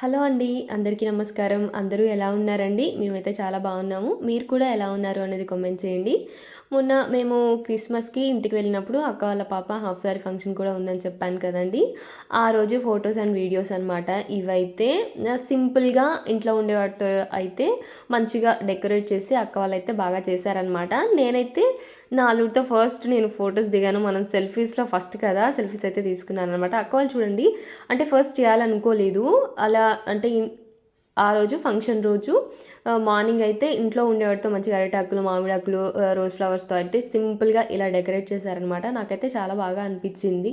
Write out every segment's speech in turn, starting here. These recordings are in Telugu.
హలో అండి అందరికీ నమస్కారం. అందరూ ఎలా ఉన్నారండి? మేమైతే చాలా బాగున్నాము. మీరు కూడా ఎలా ఉన్నారు అనేది కామెంట్ చేయండి. మొన్న మేము క్రిస్మస్కి ఇంటికి వెళ్ళినప్పుడు అక్క వాళ్ళ పాప హాఫ్ సారీ ఫంక్షన్ కూడా ఉందని చెప్పాను కదండి. ఆ రోజు ఫొటోస్ అండ్ వీడియోస్ అనమాట ఇవైతే సింపుల్గా ఇంట్లో ఉండేవాటితో అయితే మంచిగా డెకరేట్ చేసి అక్క వాళ్ళైతే బాగా చేశారనమాట నేనైతే నా అల్లుడితో ఫస్ట్ నేను ఫొటోస్ దిగాను. మనం సెల్ఫీస్లో ఫస్ట్ కదా సెల్ఫీస్ అయితే తీసుకున్నాను అనమాట అక్క వాళ్ళు చూడండి అంటే ఫస్ట్ చేయాలనుకోలేదు. అలా అంటే ఆ రోజు ఫంక్షన్ రోజు మార్నింగ్ అయితే ఇంట్లో ఉండేవాడితో మంచిగా అరటాకులు మామిడాకులు రోజ్ ఫ్లవర్స్తో అంటే సింపుల్గా ఇలా డెకరేట్ చేశారనమాట నాకైతే చాలా బాగా అనిపించింది.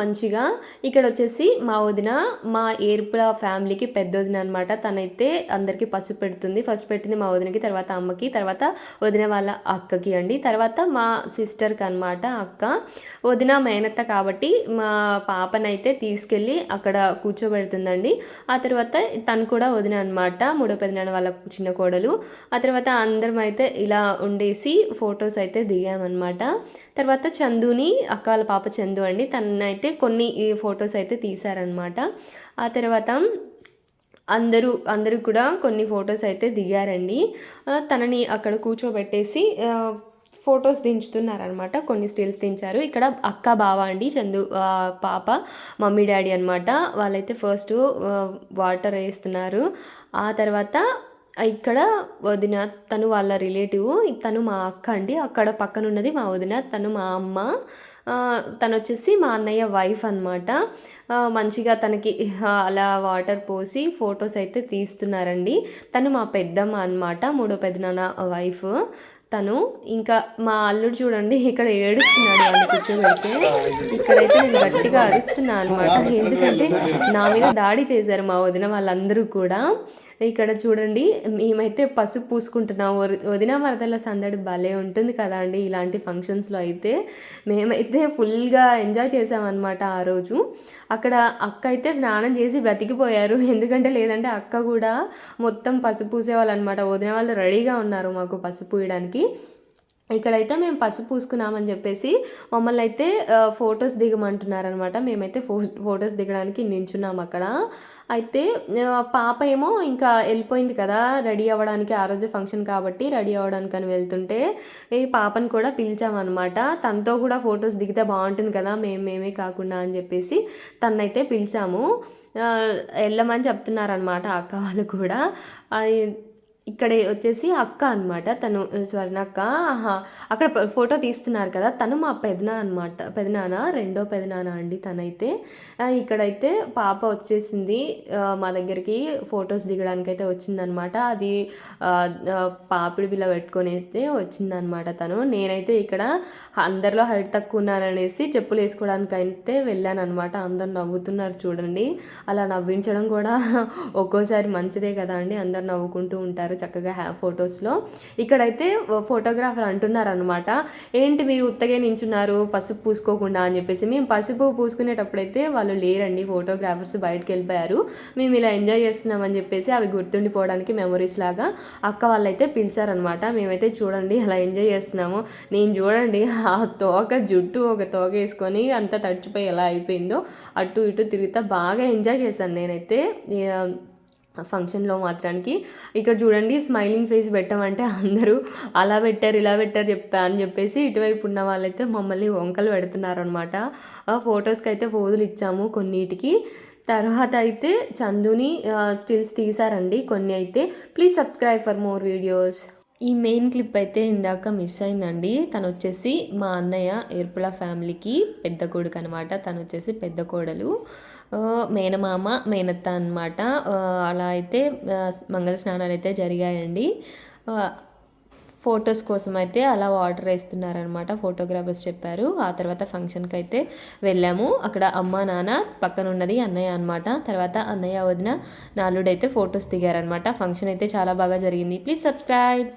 మంచిగా ఇక్కడ వచ్చేసి మా వదిన మా ఏర్పుల ఫ్యామిలీకి పెద్ద వదిన అనమాట తనైతే అందరికీ పసుపు పెడుతుంది. ఫస్ట్ పెట్టింది మా వదినకి తర్వాత అమ్మకి తర్వాత వదిన వాళ్ళ అక్కకి అండి. తర్వాత మా సిస్టర్కి అనమాట అక్క. వదిన మేనత్త కాబట్టి మా పాపనైతే తీసుకెళ్ళి అక్కడ కూర్చోబెడుతుందండి. ఆ తర్వాత తను కూడా వదిన అనమాట మూడో పెదనాన్న వాళ్ళ చిన్న కోడలు. ఆ తర్వాత అందరం అయితే ఇలా ఉండేసి ఫొటోస్ అయితే దిగామన్నమాట. తర్వాత చందుని అక్క వాళ్ళ పాప చందు అండి తనైతే కొన్ని ఫొటోస్ అయితే తీశారనమాట ఆ తర్వాత అందరూ అందరూ కూడా కొన్ని ఫొటోస్ అయితే దిగారండి. తనని అక్కడ కూర్చోబెట్టేసి ఫొటోస్ దించుతున్నారనమాట కొన్ని స్టిల్స్ దించారు. ఇక్కడ అక్క బావ అండి చందు పాప మమ్మీ డాడీ అనమాట వాళ్ళైతే ఫస్ట్ వాటర్ వేస్తున్నారు. ఆ తర్వాత ఇక్కడ వదిన తను వాళ్ళ రిలేటివ్ తను మా అక్క అండి. అక్కడ పక్కన ఉన్నది మా వదిన తను మా అమ్మ. తను వచ్చేసి మా అన్నయ్య వైఫ్ అనమాట మంచిగా తనకి అలా వాటర్ పోసి ఫొటోస్ అయితే తీస్తున్నారండి. తను మా పెద్దమ్మ అనమాట మూడో పెద్దనాన్న వైఫ్. తను ఇంకా మా అల్లుడు చూడండి ఇక్కడ ఏడుస్తున్నాడు వాళ్ళు కూర్చోబెడితే. ఇక్కడైతే నేను గట్టిగా అరుస్తున్నా అనమాట ఎందుకంటే నా మీద దాడి చేశారు మా వదిన వాళ్ళందరూ కూడా. ఇక్కడ చూడండి మేమైతే పసుపు పూసుకుంటున్నాం వదిన మరదల సందడి భలే ఉంటుంది కదా అండి ఇలాంటి ఫంక్షన్స్లో అయితే. మేమైతే ఫుల్గా ఎంజాయ్ చేసామన్నమాట ఆ రోజు. అక్కడ అక్క అయితే స్నానం చేసి బ్రతికిపోయారు. ఎందుకంటే లేదంటే అక్క కూడా మొత్తం పసుపు పూసేవాళ్ళు అనమాట వదిన వాళ్ళు రెడీగా ఉన్నారు మాకు పసుపు పూయడానికి. ఇక్కడైతే మేము పసుపు పూసుకున్నామని చెప్పేసి మమ్మల్ని అయితే ఫొటోస్ దిగమంటున్నారనమాట మేమైతే ఫో ఫొటోస్ దిగడానికి నించున్నాం అక్కడ. అయితే పాప ఏమో ఇంకా వెళ్ళిపోయింది కదా రెడీ అవ్వడానికి ఆ రోజే ఫంక్షన్ కాబట్టి రెడీ అవ్వడానికి అని వెళ్తుంటే ఈ పాపను కూడా పిలిచామన్నమాట. తనతో కూడా ఫొటోస్ దిగితే బాగుంటుంది కదా మేము మేమే కాకుండా అని చెప్పేసి తన్నైతే పిలిచాము. వెళ్ళమని చెప్తున్నారనమాట అక్క వాళ్ళు కూడా. ఇక్కడ వచ్చేసి అక్క అనమాట తను స్వర్ణక్క అక్కడ ఫోటో తీస్తున్నారు కదా తను మా పెదనా అనమాట పెదనాన్న రెండో పెదనాన్న అండి తనైతే. ఇక్కడైతే పాప వచ్చేసింది. మా దగ్గరికి ఫొటోస్ దిగడానికి అయితే వచ్చిందనమాట అది పాపిడి బిల్ల పెట్టుకొని అయితే వచ్చిందనమాట తను. నేనైతే ఇక్కడ అందరిలో హైట్ తక్కువ ఉన్నాననేసి చెప్పులు వేసుకోవడానికి అయితే వెళ్ళాను అనమాట అందరు నవ్వుతున్నారు చూడండి. అలా నవ్వించడం కూడా ఒక్కోసారి మంచిదే కదా అండి. అందరు నవ్వుకుంటూ ఉంటారు. చక్కగా హ్యా ఫొటోస్లో. ఇక్కడైతే ఫోటోగ్రాఫర్ అంటున్నారు అనమాట ఏంటి మీరు ఉత్తగే నించున్నారు పసుపు పూసుకోకుండా అని చెప్పేసి. మేము పసుపు పూసుకునేటప్పుడైతే వాళ్ళు లేరండి ఫోటోగ్రాఫర్స్ బయటకు వెళ్ళిపోయారు మేము ఇలా ఎంజాయ్ చేస్తున్నామని చెప్పేసి అవి గుర్తుండిపోవడానికి మెమరీస్ లాగా అక్క వాళ్ళైతే పిలిచారనమాట మేమైతే చూడండి అలా ఎంజాయ్ చేస్తున్నాము. నేను చూడండి ఆ తోక జుట్టు ఒక తోక వేసుకొని అంతా తడిచిపోయి ఎలా అయిపోయిందో అటు ఇటు తిరుగుతా బాగా ఎంజాయ్ చేశాను నేనైతే. ఫంక్షన్లో మాత్రానికి ఇక్కడ చూడండి స్మైలింగ్ ఫేస్ పెట్టమంటే అందరూ అలా పెట్టారు ఇలా పెట్టారు చెప్పా అని చెప్పేసి ఇటువైపు ఉన్న వాళ్ళైతే మమ్మల్ని వంకలు పెడుతున్నారనమాట ఫొటోస్కి అయితే ఫోజులు ఇచ్చాము కొన్నిటికి. తర్వాత అయితే చందుని స్టిల్స్ తీసారండి కొన్ని అయితే. Please subscribe for more videos. ఈ మెయిన్ క్లిప్ అయితే ఇందాక మిస్ అయిందండి. తను వచ్చేసి మా అన్నయ్య ఏర్పుల ఫ్యామిలీకి పెద్ద కొడుకు అనమాట తను వచ్చేసి పెద్ద కోడలు. మేనమామ మేనత్త అనమాట అలా అయితే మంగళ స్నానాలు అయితే జరిగాయండి ఫొటోస్ కోసం అయితే అలా వాటర్ వేస్తున్నారనమాట ఫోటోగ్రాఫర్స్ చెప్పారు. ఆ తర్వాత ఫంక్షన్కి అయితే వెళ్ళాము. అక్కడ అమ్మ నాన్న పక్కన ఉన్నది అన్నయ్య అనమాట తర్వాత అన్నయ్య వదిన నాలుడైతే ఫొటోస్ దిగారనమాట ఫంక్షన్ అయితే చాలా బాగా జరిగింది. Please subscribe